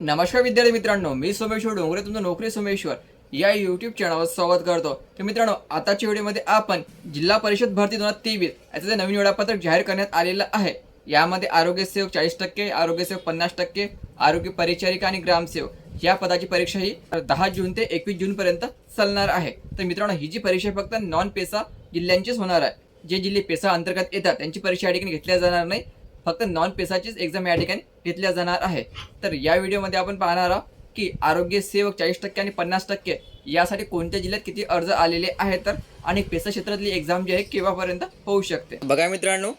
नमस्कार विद्यार्थी मित्रांनो मी सोमेश्वर डोंगरे तुमचं नोकरी सोमेश्वर या युट्यूब चॅनलवर स्वागत करतो. तर मित्रांनो आताच्या व्हिडिओमध्ये आपण जिल्हा परिषद भरती दोन हजार तेवीस याचं नवीन वेळापत्रक जाहीर करण्यात आलेलं आहे यामध्ये आरोग्य सेवक चाळीस टक्के आरोग्य सेवक पन्नास टक्के आरोग्य परिचारिका आणि ग्रामसेवक या पदाची परीक्षा ही दहा जून ते एकवीस जून पर्यंत चालणार आहे. तर मित्रांनो ही जी परीक्षा फक्त नॉन पेसा जिल्ह्यांचीच होणार आहे. जे जिल्हे पेसा अंतर्गत येतात त्यांची परीक्षा या ठिकाणी घेतल्या जाणार नाही. फक्त नॉन पेसाचीच एक्झाम या ठिकाणी घेतल्या जाणार आहे. तर या व्हिडिओमध्ये आपण पाहणार आहोत की आरोग्य सेवक चाळीस टक्के आणि पन्नास टक्के यासाठी कोणत्या जिल्ह्यात किती अर्ज आलेले आहेत तर आणि पेसा क्षेत्रातली एक्झाम जी आहे केव्हापर्यंत होऊ शकते? बघा मित्रांनो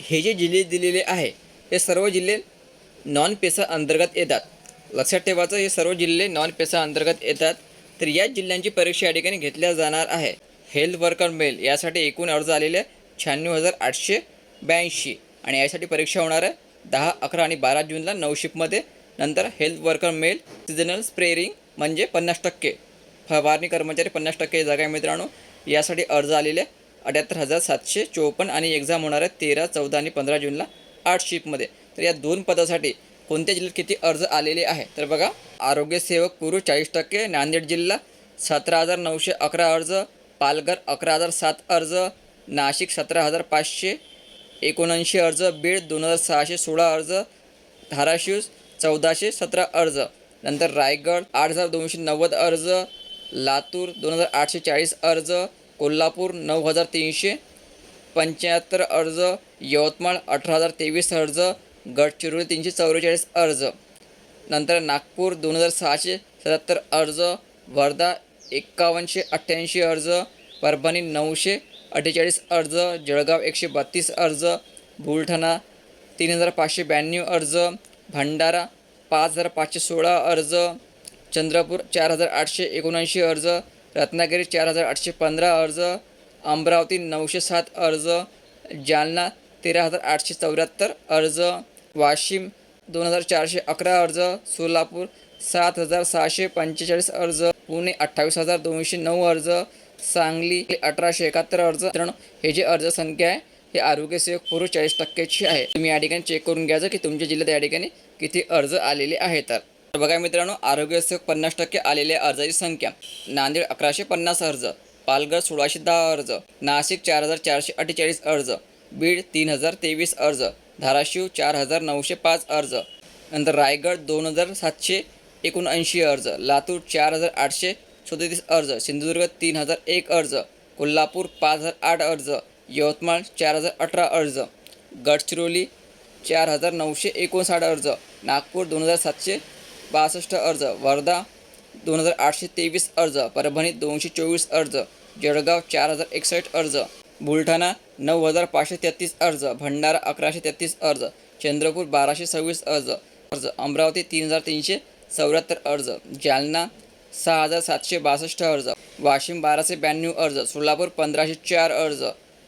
हे जे जिल्हे दिलेले आहे हे सर्व जिल्हे नॉन पेसा अंतर्गत येतात. लक्षात ठेवायचं हे सर्व जिल्हे नॉन पेसा अंतर्गत येतात. तर या जिल्ह्यांची परीक्षा या ठिकाणी घेतल्या जाणार आहे. हेल्थ वर्कर मेल यासाठी एकूण अर्ज आलेले शहाण्णव हजार आठशे ब्याऐंशी. आणि यासाठी परीक्षा होणार आहे दहा अकरा आणि बारा जूनला नऊ शिफ्टमध्ये. नंतर health worker male seasonal spraying म्हणजे पन्नास टक्के. फवारणी कर्मचारी पन्नास टक्के जागा आहे मित्रांनो. यासाठी अर्ज आलेले अठ्याहत्तर हजार सातशे चोपन्न आणि एक्झाम होणार आहे तेरा चौदा आणि पंधरा जूनला आठ शिफ्टमध्ये. तर या दोन पदासाठी कोणत्या जिल्ह्यात किती अर्ज आलेले आहे? तर बघा आरोग्यसेवक कुरू चाळीस टक्के नांदेड जिल्हा सतरा हजार नऊशे अकरा अर्ज पालघर अकरा हजार सात अर्ज नाशिक सतरा हजार पाचशे एकोणऐंशी अर्ज बीड दोन हजार सहाशे सोळा अर्ज धाराशिव चौदाशे सतरा अर्ज नंतर रायगड आठ हजार दोनशे नव्वद अर्ज लातूर दोन हजार आठशे चाळीस अर्ज कोल्हापूर नऊ हजार तीनशे पंच्याहत्तर अर्ज यवतमाळ अठरा हजार तेवीस अर्ज गडचिरोली तीनशे चौवेचाळीस अर्ज. नंतर नागपूर दोन हजार सहाशे सत्याहत्तर अर्ज वर्धा एक्कावन्नशे अठ्ठ्याऐंशी अर्ज परभणी नऊशे अठ्ठेचाळीस अर्ज जळगाव एकशे बत्तीस अर्ज बुलढाणा तीन हजार पाचशे ब्याण्णव अर्ज भंडारा पाच हजार पाचशे सोळा अर्ज चंद्रपूर चार हजार आठशे एकोणऐंशी अर्ज रत्नागिरी चार हजार आठशे पंधरा अर्ज अमरावती नऊशे सात अर्ज जालना तेरा हजार आठशे चौऱ्याहत्तर अर्ज वाशिम दोन हजार चारशे अकरा अर्ज सोलापूर सात हजार सहाशे पंचेचाळीस अर्ज पुणे अठ्ठावीस हजार दोनशे नऊ अर्ज सांगली अठराशे एकाहत्तर अर्ज हे जे अर्ज संख्या आहे हे आरोग्य सेवक पुरुष चाळीस टक्क्याची आहे. तुम्ही या ठिकाणी चेक करून घ्यायचं की तुमच्या जिल्ह्यात या ठिकाणी किती अर्ज आलेले आहेत. तर तर बघा मित्रांनो आरोग्य सेवक पन्नास टक्के आलेल्या अर्जाची संख्या. नांदेड अकराशे पन्नास अर्ज पालघर सोळाशे दहा अर्ज नाशिक चार हजार चारशे अठ्ठेचाळीस अर्ज बीड तीन हजार तेवीस अर्ज धाराशिव चार हजार नऊशे पाच अर्ज नंतर रायगड दोन हजार सातशे एकोणऐंशी अर्ज लातूर चार हजार आठशे सदतीस अर्ज सिंधुदुर्ग तीन हजार एक अर्ज कोल्हापूर पाच हजार आठ अर्ज यवतमाळ चार हजार अठरा अर्ज गडचिरोली चार हजार नऊशे एकोणसाठ अर्ज नागपूर दोन हजार सातशे बासष्ट अर्ज वर्धा दोन हजार आठशे तेवीस अर्ज परभणी दोनशे चोवीस अर्ज जळगाव चार हजार एकसष्ट अर्ज बुलढाणा नऊ हजार पाचशे तेहतीस अर्ज भंडारा अकराशे तेहतीस अर्ज चंद्रपूर बाराशे सव्वीस अर्ज अर्ज अमरावती तीन हजार तीनशे चौऱ्याहत्तर अर्ज जालना सहा हजार सातशे बासष्ट अर्ज. वाशिम बाराशे ब्याण्णव अर्ज. सोलापूर पंधराशे चार अर्ज.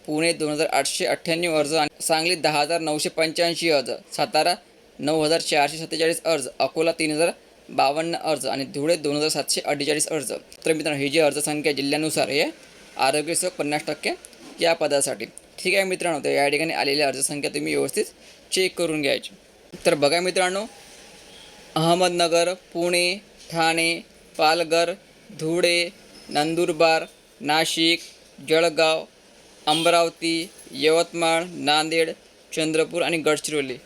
पुणे दोन हजार आठशे अठ्ठ्याण्णव अर्ज आणि सांगली दहा हजार नऊशे पंच्याऐंशी अर्ज. सातारा नऊ हजार चारशे सत्तेचाळीस अर्ज. अकोला तीन हजार बावन्न अर्ज आणि धुळे दोन हजार सातशे अठ्ठेचाळीस अर्ज. तर मित्रांनो ही जी अर्जसंख्या जिल्ह्यानुसार हे आरोग्य सेवक पन्नास टक्के या पदासाठी. ठीक आहे मित्रांनो तर या ठिकाणी आलेली अर्जसंख्या तुम्ही व्यवस्थित चेक करून घ्यायची. तर बघा मित्रांनो अहमदनगर पुणे ठाणे पालघर धुळे नंदुरबार नाशिक जळगाव अमरावती यवतमाळ नांदेड चंद्रपूर आणि गडचिरोली.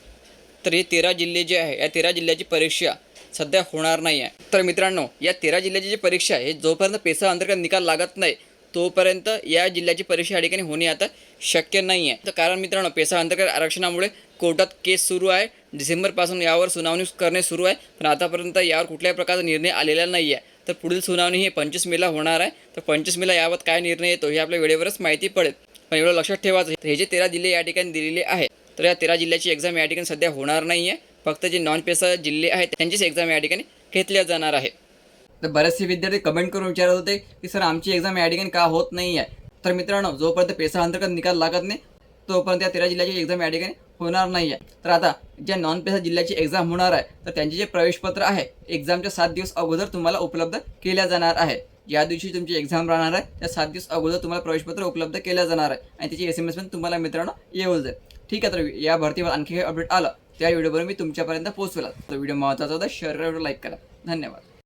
तर हे तेरा जिल्हे जे आहे या तेरा जिल्ह्याची परीक्षा सध्या होणार नाही आहे तर मित्रांनो या तेरा जिल्ह्याची जी परीक्षा आहे जोपर्यंत पेसा अंतर्गत निकाल लागत नाही तोपर्यंत या जिल्ह्याची परीक्षा या ठिकाणी होणे आता शक्य नाही आहे तर कारण मित्रांनो पेसा अंतर्गत आरक्षणामुळे कोर्टात केस सुरू आहे. डिसेंबरपासून यावर सुनावणी करणे सुरू आहे पण आतापर्यंत यावर कुठल्याही प्रकारचा निर्णय आलेला नाही आहे तर पुढील सुनावणी ही पंचवीस मेला होणार आहे. तर पंचवीस मेला याबाबत काय निर्णय येतो हे आपल्या वेळेवरच माहिती पडेल. पण एवढं लक्षात ठेवायचं हे जे तेरा जिल्हे या ठिकाणी दिलेले आहे तर या तेरा जिल्ह्याची एक्झाम या ठिकाणी सध्या होणार नाही आहे फक्त जे नॉन पेसा जिल्हे आहेत त्यांचीच एक्झाम या ठिकाणी घेतल्या जाणार आहे तर बरेचसे विद्यार्थी कमेंट करून विचारत होते की सर आमची एक्झाम या ठिकाणी का होत नाही आहे तर मित्रांनो जोपर्यंत पेसा अंतर्गत निकाल लागत नाही तोपर्यंत या तेरा जिल्ह्याची एक्झाम या ठिकाणी होणार नाही आहे तर आता ज्या नॉन पेसा जिल्ह्याची एक्झाम होणार आहे तर त्यांचे जे प्रवेशपत्र आहे एक्झामच्या सात दिवस अगोदर तुम्हाला उपलब्ध केल्या जाणार आहे. या दिवशी तुमची एक्झाम राहणार आहे त्या सात दिवस अगोदर तुम्हाला प्रवेशपत्र उपलब्ध केलं जाणार आहे आणि त्याची एस एम एस पण तुम्हाला मित्रांनो येऊ जाईल. ठीक आहे तर या भरतीवर आणखी काही अपडेट आलं त्या व्हिडिओवर मी तुमच्यापर्यंत पोहोचवला. तो व्हिडिओ महत्त्वाचा होता शेअर करा लाईक करा. धन्यवाद.